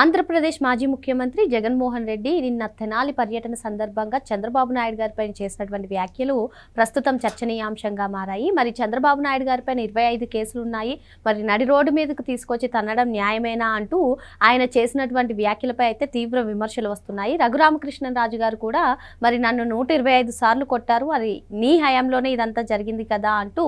Andhra Pradesh మాజీ ముఖ్యమంత్రి జగన్మోహన్ రెడ్డి నిన్న తెనాలి పర్యటన సందర్భంగా చంద్రబాబు నాయుడు గారిపై చేసినటువంటి వ్యాఖ్యలు ప్రస్తుతం చర్చనీయాంశంగా మారాయి. మరి చంద్రబాబు నాయుడు గారిపైన ఇరవై ఐదు కేసులు ఉన్నాయి మరి నడి రోడ్డు మీదకు తీసుకొచ్చి తన్నడం న్యాయమేనా అంటూ ఆయన చేసినటువంటి వ్యాఖ్యలపై అయితే తీవ్ర విమర్శలు వస్తున్నాయి. రఘురామకృష్ణరాజు గారు కూడా మరి నన్ను నూట ఇరవై ఐదు సార్లు కొట్టారు. అది నీ హయాంలోనే ఇదంతా జరిగింది కదా అంటూ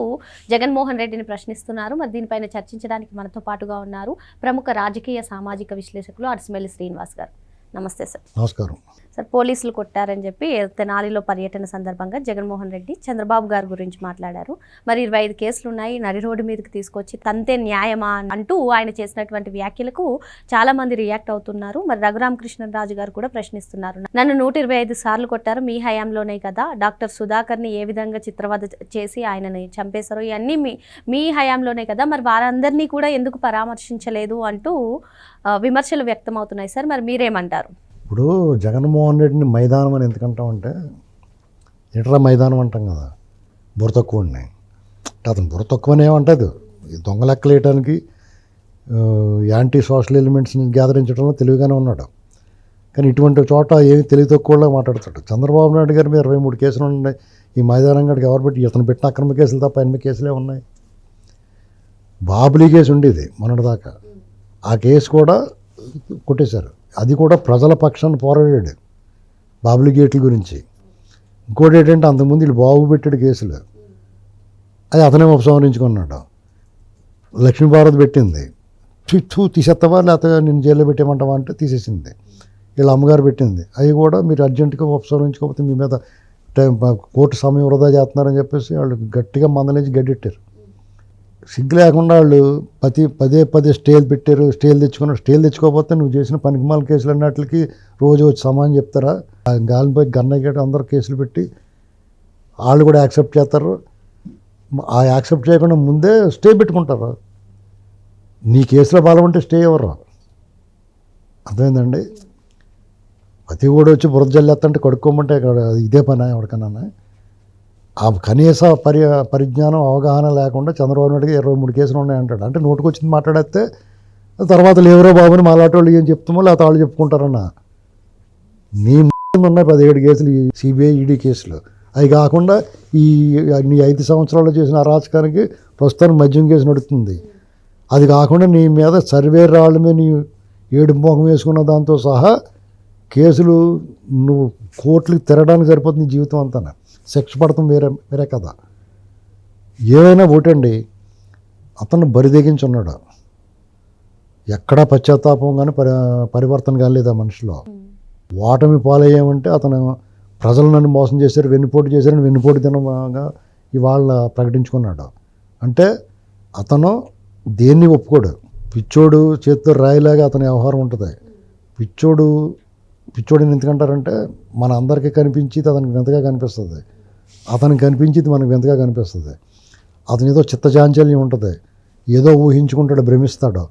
జగన్మోహన్ రెడ్డిని ప్రశ్నిస్తున్నారు. మరి దీనిపైన చర్చించడానికి మనతో పాటుగా ఉన్నారు ప్రముఖ రాజకీయ సామాజిక విశ్లేషకులు అడిసిమెల్లి శ్రీనివాస్ గారు. నమస్తే సార్. నమస్కారం. సార్ పోలీసులు కొట్టారని చెప్పి తెనాలిలో పర్యటన సందర్భంగా జగన్మోహన్ రెడ్డి చంద్రబాబు గారి గురించి మాట్లాడారు. మరి ఇరవై ఐదు కేసులు ఉన్నాయి నడి రోడ్డు మీదకి తీసుకొచ్చి తంతే న్యాయమా అంటూ ఆయన చేసినటువంటి వ్యాఖ్యలకు చాలా మంది రియాక్ట్ అవుతున్నారు. మరి రఘురామకృష్ణరాజు గారు కూడా ప్రశ్నిస్తున్నారు. నన్ను నూట ఇరవై ఐదు సార్లు కొట్టారు మీ హయాంలోనే కదా. డాక్టర్ సుధాకర్ని ఏ విధంగా చిత్రవద చేసి ఆయనని చంపేశారో ఇవన్నీ మీ మీ హయాంలోనే కదా. మరి వారందరినీ కూడా ఎందుకు పరామర్శించలేదు అంటూ విమర్శలు వ్యక్తమవుతున్నాయి సార్. మరి మీరేమంటారు? ఇప్పుడు జగన్మోహన్ రెడ్డిని మైదానం అని ఎందుకంటామంటే ఎట్రా మైదానం అంటాం కదా బుర్ర తక్కువని ఉన్నాయి అతను బుర్ర తక్కువనే ఏమంటది దొంగ లెక్కలు వేయడానికి యాంటీ సోషల్ ఎలిమెంట్స్ని గ్యాదరించడంలో తెలివిగానే ఉన్నాడు. కానీ ఇటువంటి చోట ఏమి తెలివి తక్కువలో మాట్లాడతాడు. చంద్రబాబు నాయుడు గారి మీద ఇరవై మూడు కేసులు ఉన్నాయి. ఈ మైదానం గడికి ఎవరు పెట్టి ఇతను పెట్టిన అక్రమ కేసులు తప్ప ఎనిమిది కేసులే ఉన్నాయి. బాబులీ కేసు ఉండేది మొన్నటిదాకా. ఆ కేసు కూడా కొట్టేశారు. అది కూడా ప్రజల పక్షాన్ని పోరాడాడు బాబులి గేట్ల గురించి. ఇంకోటి ఏంటంటే అంతకుముందు వీళ్ళు బాబు పెట్టాడు కేసులు. అది అతనే ఉపసంహరించుకున్నాడు. లక్ష్మీభారత్ పెట్టింది. చూ తీసేస్తావా? లేకపోతే నేను జైల్లో పెట్టేమంటావా అంటే తీసేసింది. వీళ్ళ అమ్మగారు పెట్టింది. అవి కూడా మీరు అర్జెంటుగా ఉపసంహరించుకోకపోతే మీ మీద టైం కోర్టు సమయం వృధా చేస్తున్నారని చెప్పేసి వాళ్ళు గట్టిగా మందలించి గడ్డెట్టారు. సిగ్గు లేకుండా వాళ్ళు పది పదే పదే స్టేలు పెట్టారు స్టేలు తెచ్చుకున్నారు. స్టేలు తెచ్చుకోకపోతే నువ్వు చేసిన పనికిమాల కేసులు అన్నట్లకి రోజు వచ్చి సమానం చెప్తారా? గాలిపోయి గాలిపై గన్నయ్య అందరూ కేసులు పెట్టి వాళ్ళు కూడా యాక్సెప్ట్ చేస్తారు. ఆ యాక్సెప్ట్ చేయకుండా ముందే స్టే పెట్టుకుంటారు. నీ కేసులో పాల్గొంటే స్టే ఎవరు అర్థమైందండి? ప్రతి కూడా వచ్చి బురద జల్లేస్తంటే కడుక్కోమంటే ఇదే పని ఎవరికన్నా ఆ కనీస పరి పరిజ్ఞానం అవగాహన లేకుండా చంద్రబాబు నాయుడుకి ఇరవై మూడు కేసులు ఉన్నాయంటాడు. అంటే నోటుకొచ్చింది మాట్లాడేస్తే తర్వాత లేవరో బాబుని మాలాంటి వాళ్ళు ఏం చెప్తామో లేకపోతే వాళ్ళు చెప్పుకుంటారన్న. నీ ఉన్నాయి పదిహేడు కేసులు సిబిఐ ఈడీ కేసులు. అవి కాకుండా ఈ నీ ఐదు సంవత్సరాల్లో చేసిన అరాచకానికి ప్రస్తుతానికి మద్యం కేసు నడుస్తుంది అది కాకుండా నీ మీద సర్వే రాళ్ళ మీద నీ ఏడు మోహం వేసుకున్న దాంతో సహా కేసులు నువ్వు కోర్టులకు తిరగడానికి సరిపోతుంది జీవితం అంతా శిక్ష పడతాం వేరే వేరే కదా ఏమైనా ఒకటండి అతను బరిదెగించున్నాడు ఎక్కడా పశ్చాత్తాపం కానీ పరి పరివర్తన కాలేదు ఆ మనిషిలో. ఓటమి పాలయ్యామంటే అతను ప్రజలు నన్ను మోసం చేశారు వెన్నుపోటు చేశారని వెన్నుపోటు దినంగా ఇవాళ ప్రకటించుకున్నాడు. అంటే అతను దేన్ని ఒప్పుకోడు. పిచ్చోడు చేతితో రాయిలాగా అతని వ్యవహారం ఉంటుంది. పిచ్చోడు పిచ్చోడిని ఎందుకంటారంటే మన అందరికీ కనిపించేది అతనికి వింతగా కనిపిస్తుంది. అతనికి కనిపించేది మనకు వింతగా కనిపిస్తుంది. అతని ఏదో చిత్తచాంచల్యం ఉంటుంది. ఏదో ఊహించుకుంటాడు భ్రమిస్తాడు.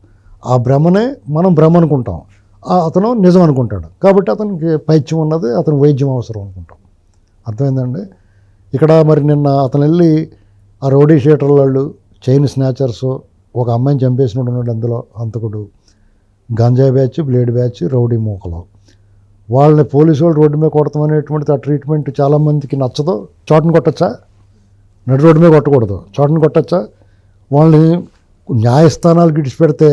ఆ భ్రమనే మనం భ్రమ అనుకుంటాం. ఆ అతను నిజం అనుకుంటాడు. కాబట్టి అతనికి పైత్యం ఉన్నది అతను వైద్యం అవసరం అనుకుంటాం. అర్థమైందండి? ఇక్కడ మరి నిన్న అతను వెళ్ళి ఆ రౌడీ షీటర్ వాళ్ళు చైన్ స్నాచర్స్ ఒక అమ్మాయిని చంపేసినట్టు ఉన్నాడు అందులో అంతకుడు గంజాయి బ్యాచ్ బ్లేడ్ బ్యాచ్ రౌడీ మూకలు. వాళ్ళని పోలీసు వాళ్ళు రోడ్డు మీద కొడతాం అనేటువంటి ఆ ట్రీట్మెంట్ చాలామందికి నచ్చదు. చోటను కొట్టచ్చా? నడు రోడ్డు మీద కొట్టకూడదు. చోటను కొట్టచ్చా? వాళ్ళని న్యాయస్థానాలు గిడిచిపెడితే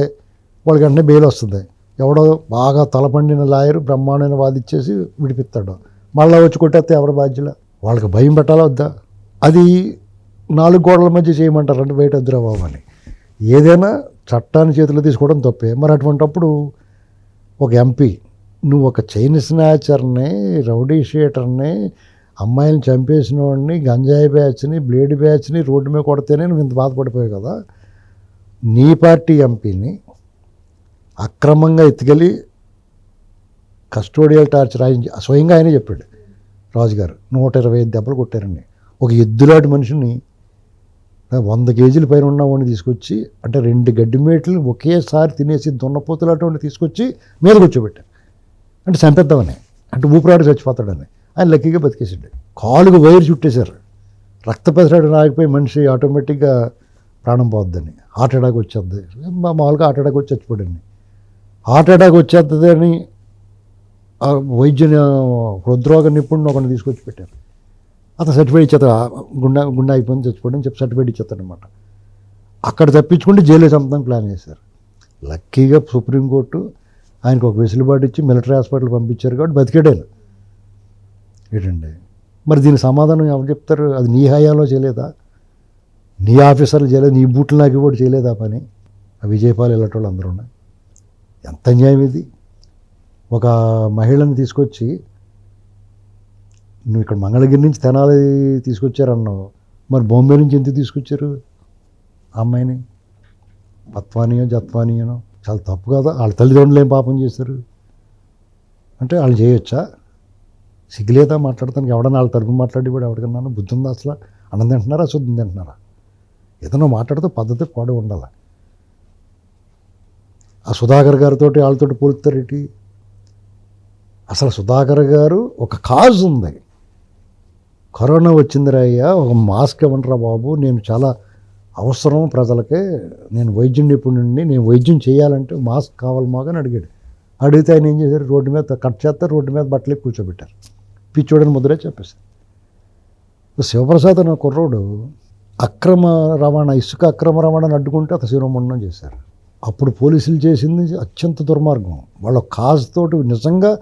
వాళ్ళకి వెంటనే బెయిల్ వస్తుంది. ఎవడో బాగా తలపండిన లాయర్ బ్రహ్మాండమైన వాదిచ్చేసి విడిపిస్తాడు. మళ్ళీ వచ్చి కొట్టేస్తే ఎవరి బాధ్యుల? వాళ్ళకి భయం పెట్టాలా వద్దా? అది నాలుగు గోడల మధ్య చేయమంటారు అంటే బయట వద్దురా బాబు అని. ఏదైనా చట్టాన్ని చేతిలో తీసుకోవడం తప్పే. మరి అటువంటిప్పుడు ఒక ఎంపీ నువ్వు ఒక చైన్ స్నాచర్ని రౌడీ షీటర్ని అమ్మాయిని చంపేసిన వాడిని గంజాయి బ్యాచ్ని బ్లేడ్ బ్యాచ్ని రోడ్డు మీద కొడితేనే నువ్వు ఇంత బాధపడిపోయావు కదా? నీ పార్టీ ఎంపీని అక్రమంగా ఎత్తుకెళ్ళి కస్టోడియల్ టార్చర్ ఆయన స్వయంగా ఆయనే చెప్పాడు రాజుగారు నూట ఇరవై ఐదు దెబ్బలు కొట్టారండి ఒక ఎద్దులాంటి మనిషిని వంద కేజీల పైన ఉన్నవాడిని తీసుకొచ్చి అంటే రెండు గడ్డి మేట్లు ఒకేసారి తినేసి దున్నపోతులాంటి తీసుకొచ్చి మీద కూర్చోబెట్టారు అంటే చంపేద్దామని. అంటే ఊపిరాడు చచ్చిపోతాడని. ఆయన లక్కీగా బతికేసాడు కాలుకు వైర్ చుట్టేశారు. రక్త పెసరాడు రాకపోయి మనిషి ఆటోమేటిక్గా ప్రాణం పోద్దని. హార్ట్ అటాక్ వచ్చేద్ది మామూలుగా హార్ట్ అటాక్ వచ్చి చచ్చిపోడండి హార్ట్ అటాక్ వచ్చేస్తుంది అని ఆ వైద్యుని హృద్రోగ నిపుణుడు ఒకరిని తీసుకొచ్చి పెట్టారు. అతను సర్టిఫైడ్ ఇచ్చేస్తాడు. గుండె గుండె అయిపోయింది చచ్చిపోయింది చెప్పి సర్టిఫైడ్ ఇచ్చేస్తాడు అనమాట అక్కడ తప్పించుకుంటే జైలు చంపడానికి ప్లాన్ చేశారు. లక్కీగా సుప్రీంకోర్టు ఆయనకు ఒక వెసులుబాటు ఇచ్చి మిలిటరీ హాస్పిటల్ పంపించారు కాబట్టి బతికేడాను ఏంటండి? మరి దీని సమాధానం ఎవరు చెప్తారు? అది నీ హయాంలో చేయలేదా? నీ ఆఫీసర్లు చేయలేదు నీ బూట్లు నాకు కూడా చేయలేదా పని? ఆ విజయపాల్ ఇలాంటి అందరూ ఉన్నాయి ఎంత అన్యాయం ఇది? ఒక మహిళని తీసుకొచ్చి నువ్వు ఇక్కడ మంగళగిరి నుంచి తెనాలి తీసుకొచ్చారన్నావు. మరి బొంబే నుంచి ఎందుకు తీసుకొచ్చారు? అమ్మాయిని? పత్వానియో జత్వానియోనో చాలా తప్పు కదా. వాళ్ళ తల్లిదండ్రులు ఏం పాపం చేశారు? అంటే వాళ్ళు చేయొచ్చా? సిగ్గులేదా మాట్లాడతానికి? ఎవడన్నా వాళ్ళ తరపు మాట్లాడి కూడా ఎవరికన్నాను బుద్ధి ఉందా అసలు? అన్నం తింటున్నారా? శుద్ధం తింటున్నారా? ఏదైనా మాట్లాడితే పద్ధతి పాడు ఉండాలి. ఆ సుధాకర్ గారితో వాళ్ళతో పోలుతారేటి అసలు సుధాకర్ గారు ఒక కాజ్ ఉంది. కరోనా వచ్చిందిరా అయ్యా. ఒక మాస్క్ ఇవ్వండిరా బాబు. నేను చాలా అవసరం ప్రజలకే. నేను వైద్యం నిపుణుడిని నేను వైద్యం చేయాలంటే మాస్క్ కావాలి మాకు అని అడిగాడు. అడిగితే ఆయన ఏం చేశారు? రోడ్డు మీద కట్ చేస్తే రోడ్డు మీద బట్టలే కూర్చోబెట్టారు. పిచ్చోడని ముద్రే చెప్పేశారు. శివప్రసాద్ అనే కుర్రోడు అక్రమ రవాణా ఇసుక అక్రమ రవాణాను అడ్డుకుంటే అతను శిరోమండనం చేశారు. అప్పుడు పోలీసులు చేసింది అత్యంత దుర్మార్గం. వాళ్ళ కాజ్ తోటి నిజంగా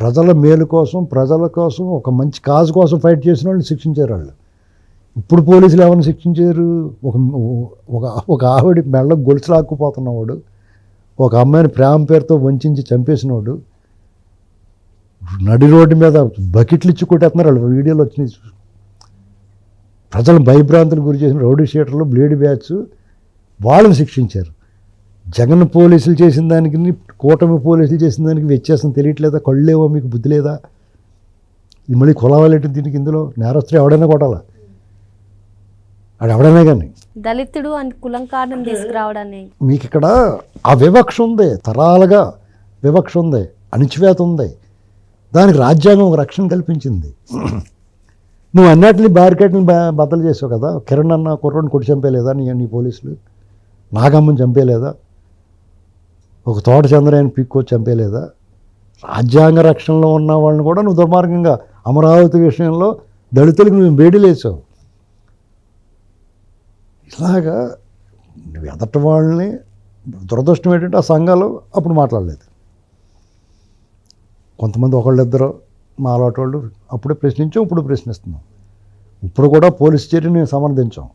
ప్రజల మేలు కోసం ప్రజల కోసం ఒక మంచి కాజ్ కోసం ఫైట్ చేసిన వాళ్ళు శిక్షించారు వాళ్ళు. ఇప్పుడు పోలీసులు ఎవరిని శిక్షించారు? ఒక ఒక ఒక ఆవిడ మెళ్ళ గొలుసు లాక్కుపోతున్నవాడు ఒక అమ్మాయిని ప్రేమ పేరుతో వంచి చంపేసినవాడు నడి రోడ్డు మీద బకెట్లు ఇచ్చి కొట్టేస్తున్నారు. వాళ్ళు వీడియోలు వచ్చినాయి ప్రజలు భయభ్రాంతులకు గురి చేసిన రౌడీ షీటర్లు బ్లేడ్ బ్యాచ్ వాళ్ళని శిక్షించారు. జగన్ పోలీసులు చేసిన దానికి కూటమి పోలీసులు చేసిన దానికి వ్యత్యాసం తెలియట్లేదా? కళ్ళేవో మీకు? బుద్ధి లేదా? ఇది మళ్ళీ కొలవాలేంటి దీనికి ఇందులో? నేరస్తులు ఎవడైనా కొట్టాలా? ఆడు ఎవడైనా కానీ దళితుడు అని కులం కార్డును తీసుకురావడాన్ని. మీకు ఇక్కడ ఆ వివక్ష ఉంది తరాలుగా వివక్ష ఉంది అణిచివేత ఉంది. దానికి రాజ్యాంగం ఒక రక్షణ కల్పించింది. నువ్వు అన్నిటిని బ్యారికేడ్ని బ- బద్దలు చేసావు కదా కిరణ్ అన్న కుర్రని కొట్టి చంపేలేదా నీ నీ పోలీసులు? నాగమ్మని చంపేలేదా? ఒక తోట చంద్రయ్యని పిక్కొచ్చి చంపేలేదా? రాజ్యాంగ రక్షణలో ఉన్న వాళ్ళని కూడా నువ్వు దుర్మార్గంగా అమరావతి విషయంలో దళితులకు నువ్వు బేడీలేసావు ఇలాగా ఎదట ఎదటి వాళ్ళని దురదృష్టం ఏంటంటే ఆ సంఘాలు అప్పుడు మాట్లాడలేదు. కొంతమంది ఒకళ్ళిద్దరు మా అలవాటు వాళ్ళు అప్పుడే ప్రశ్నించాం ఇప్పుడు ప్రశ్నిస్తున్నాం. ఇప్పుడు కూడా పోలీస్ చర్యని సమర్థించాం.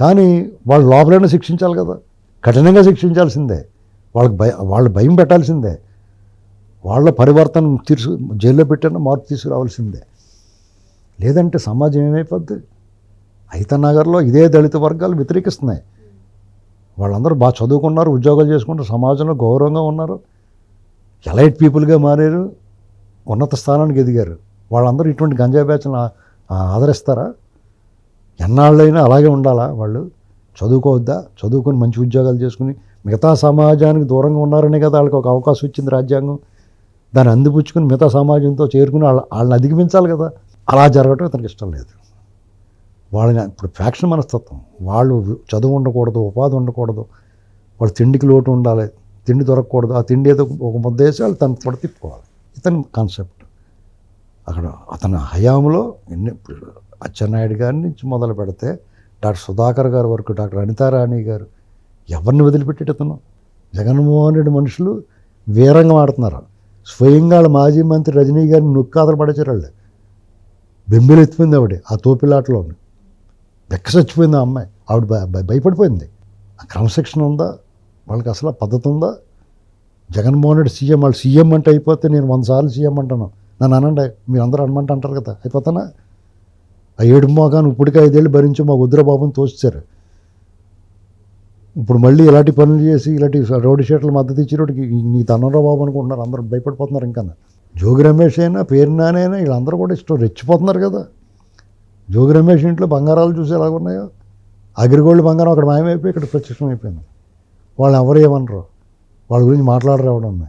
కానీ వాళ్ళు లోపలైనా శిక్షించాలి కదా. కఠినంగా శిక్షించాల్సిందే. వాళ్ళకి భయ వాళ్ళు భయం పెట్టాల్సిందే. వాళ్ళ పరివర్తన తీసు జైల్లో పెట్టిన మార్పు తీసుకురావాల్సిందే. లేదంటే సమాజం ఏమైపోద్ది? నగర్లో ఇదే దళిత వర్గాలు వ్యతిరేకిస్తున్నాయి. వాళ్ళందరూ బాగా చదువుకున్నారు ఉద్యోగాలు చేసుకుంటారు సమాజంలో గౌరవంగా ఉన్నారు ఎలైట్ పీపుల్గా మారారు ఉన్నత స్థానానికి ఎదిగారు. వాళ్ళందరూ ఇటువంటి గంజాయి బ్యాచ్ను ఆదరిస్తారా? ఎన్నాళ్ళైనా అలాగే ఉండాలా వాళ్ళు? చదువుకోవద్దా? చదువుకొని మంచి ఉద్యోగాలు చేసుకుని మిగతా సమాజానికి దూరంగా ఉన్నారనే కదా వాళ్ళకి ఒక అవకాశం ఇచ్చింది రాజ్యాంగం. దాన్ని అందిపుచ్చుకుని మిగతా సమాజంతో చేరుకుని వాళ్ళ వాళ్ళని అధిగమించాలి కదా? అలా జరగటం అతనికి ఇష్టం లేదు. వాళ్ళని ఇప్పుడు ఫ్యాక్షన్ మనస్తత్వం. వాళ్ళు చదువు ఉండకూడదు ఉపాధి ఉండకూడదు. వాళ్ళు తిండికి లోటు ఉండాలి. తిండి దొరకకూడదు. ఆ తిండి ఏదో ఒక ముద్ద వేసి వాళ్ళు తను కూడా తిప్పుకోవాలి. ఇతని కాన్సెప్ట్. అక్కడ అతని హయాంలో ఎన్ని అచ్చెన్నాయుడు గారి నుంచి మొదలు పెడితే డాక్టర్ సుధాకర్ గారి వరకు డాక్టర్ అనితారాణి గారు ఎవరిని వదిలిపెట్టేట ఇతను జగన్మోహన్ రెడ్డి మనుషులు వీరంగా ఆడుతున్నారు. స్వయంగా వాళ్ళ మాజీ మంత్రి రజనీ గారిని నొక్కాదలు పడేశారు వాళ్ళు. బెంబేలు ఎత్తిపోయింది ఆవిడ ఆ తోపిలాటలోని. బెక్క చచ్చిపోయింది ఆ అమ్మాయి? ఆవిడ భయపడిపోయింది. ఆ క్రమశిక్షణ ఉందా? వాళ్ళకి అసలు పద్ధతి ఉందా? జగన్మోహన్ రెడ్డి సీఎం వాళ్ళు సీఎం అంటే అయిపోతే నేను వంద సార్లు సీఎం అంటాను. నన్ను అనండి మీరు అందరూ అనమంట అంటారు కదా అయిపోతానా? ఆ ఏడు మోగాను ఇప్పటికే ఐదేళ్ళు భరించి మా ఉద్రబాబుని తోచారు ఇప్పుడు మళ్ళీ ఇలాంటి పనులు చేసి ఇలాంటి రోడ్డు షీట్లు మద్దతు ఇచ్చినోడికి నీ తనరా బాబు అనుకుంటున్నారు అందరూ భయపడిపోతున్నారు ఇంకా. జోగి రమేష్ అయినా పేరునానైనా వీళ్ళందరూ కూడా ఇష్టం రెచ్చిపోతున్నారు కదా. జోగి రమేష్ ఇంట్లో బంగారాలు చూసి ఎలాగ ఉన్నాయో? అగ్రిగోల్డ్ బంగారం అక్కడ మాయమైపోయి ఇక్కడ ప్రత్యక్షం అయిపోయింది. వాళ్ళు ఎవరు ఏమనరు? వాళ్ళ గురించి మాట్లాడరు ఎవడన్నా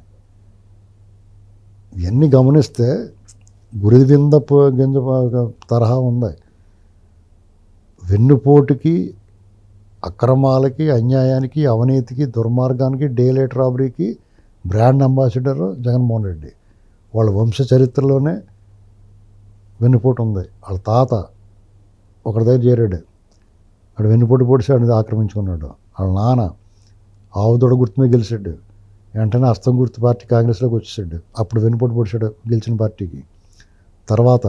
ఇవన్నీ గమనిస్తే గురివింద గింజ తరహా ఉంది. వెన్నుపోటుకి అక్రమాలకి అన్యాయానికి అవినీతికి దుర్మార్గానికి డేలైట్ రాబరీకి బ్రాండ్ అంబాసిడర్ జగన్మోహన్ రెడ్డి. వాళ్ళ వంశ చరిత్రలోనే వెన్నుపోటు ఉంది. వాళ్ళ తాత ఒకరి దగ్గర చేరాడు. వాడు వెన్నుపోటు పొడిచాడు ఆక్రమించుకున్నాడు. వాళ్ళ నాన్న ఆవుదొడ గుర్తు మీద గెలిచాడు. వెంటనే అస్తం గుర్తు పార్టీ కాంగ్రెస్లోకి వచ్చేసాడు. అప్పుడు వెన్నుపోటు పొడిచాడు గెలిచిన పార్టీకి. తర్వాత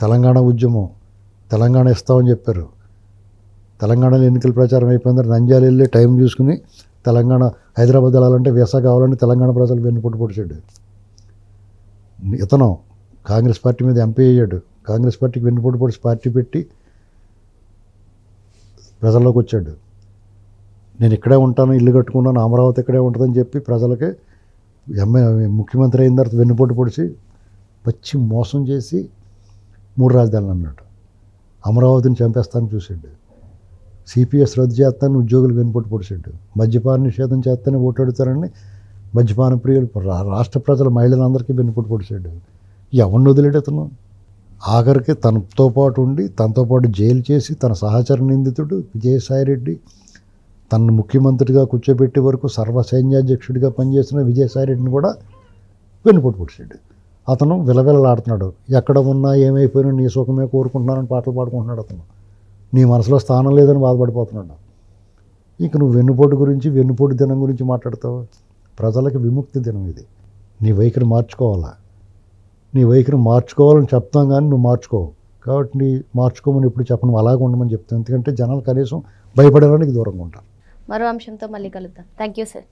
తెలంగాణ ఉద్యమం తెలంగాణ ఇస్తామని చెప్పారు. తెలంగాణలో ఎన్నికల ప్రచారం అయిపోయింది నంద్యాల వెళ్ళి టైం చూసుకుని తెలంగాణ హైదరాబాద్ వెళ్ళాలంటే వీసా కావాలంటే తెలంగాణ ప్రజలు వెన్నుపోటు పొడిచాడు. ఇతను కాంగ్రెస్ పార్టీ మీద ఎంపీ అయ్యాడు. కాంగ్రెస్ పార్టీకి వెన్నుపోటు పొడిచి పార్టీ పెట్టి ప్రజల్లోకి వచ్చాడు. నేను ఇక్కడే ఉంటాను ఇల్లు కట్టుకున్నాను అమరావతి ఇక్కడే ఉంటుందని చెప్పి ప్రజలకి ఎంఏ ముఖ్యమంత్రి అయిన తర్వాత వెన్నుపోటు పొడిచి పచ్చి మోసం చేసి మూడు రాజధానులు అన్నాడు. అమరావతిని చంపేస్తాను చూసాడు సిపిఎస్ రద్దు చేస్తాను ఉద్యోగులు వెనుపట్టు పొడిచాడు. మద్యపాన నిషేధం చేస్తాను ఓటు మద్యపాన ప్రియులు రా- రాష్ట్ర ప్రజల మహిళలందరికీ వెనుపట్టు పొడిచాడు. ఎవరిని వదిలేడు అతను ఆఖరికి తనతో పాటు ఉండి తనతో పాటు జైలు చేసి తన సహచర నిందితుడు విజయసాయిరెడ్డి తనను ముఖ్యమంత్రిగా కూర్చోబెట్టే వరకు సర్వ సైన్యాధ్యక్షుడిగా పనిచేసిన విజయసాయిరెడ్డిని కూడా వెన్నుపోటు పొడిచాడు. అతను విలవిలలాడుతున్నాడు. ఎక్కడ ఉన్నా ఏమైపోయినా నీ సుఖమే కోరుకుంటున్నానని పాటలు పాడుకుంటున్నాడు అతను. నీ మనసులో స్థానం లేదని బాధపడిపోతున్నాడు. ఇక నువ్వు వెన్నుపోటు గురించి వెన్నుపోటు దినం గురించి మాట్లాడతావు? ప్రజలకు విముక్తి దినం ఇది. నీ వైఖరి మార్చుకోవాలా? నీ వైఖరి మార్చుకోవాలని చెప్తాం కానీ నువ్వు మార్చుకోవు. కాబట్టి నీ మార్చుకోమని ఎప్పుడు చెప్పను అలాగే ఉండమని చెప్తాను. ఎందుకంటే జనాలు కనీసం భయపడడానికి దూరంగా ఉంటారు. మరో అంశంతో మళ్ళీ కలుద్దాం. Thank you sir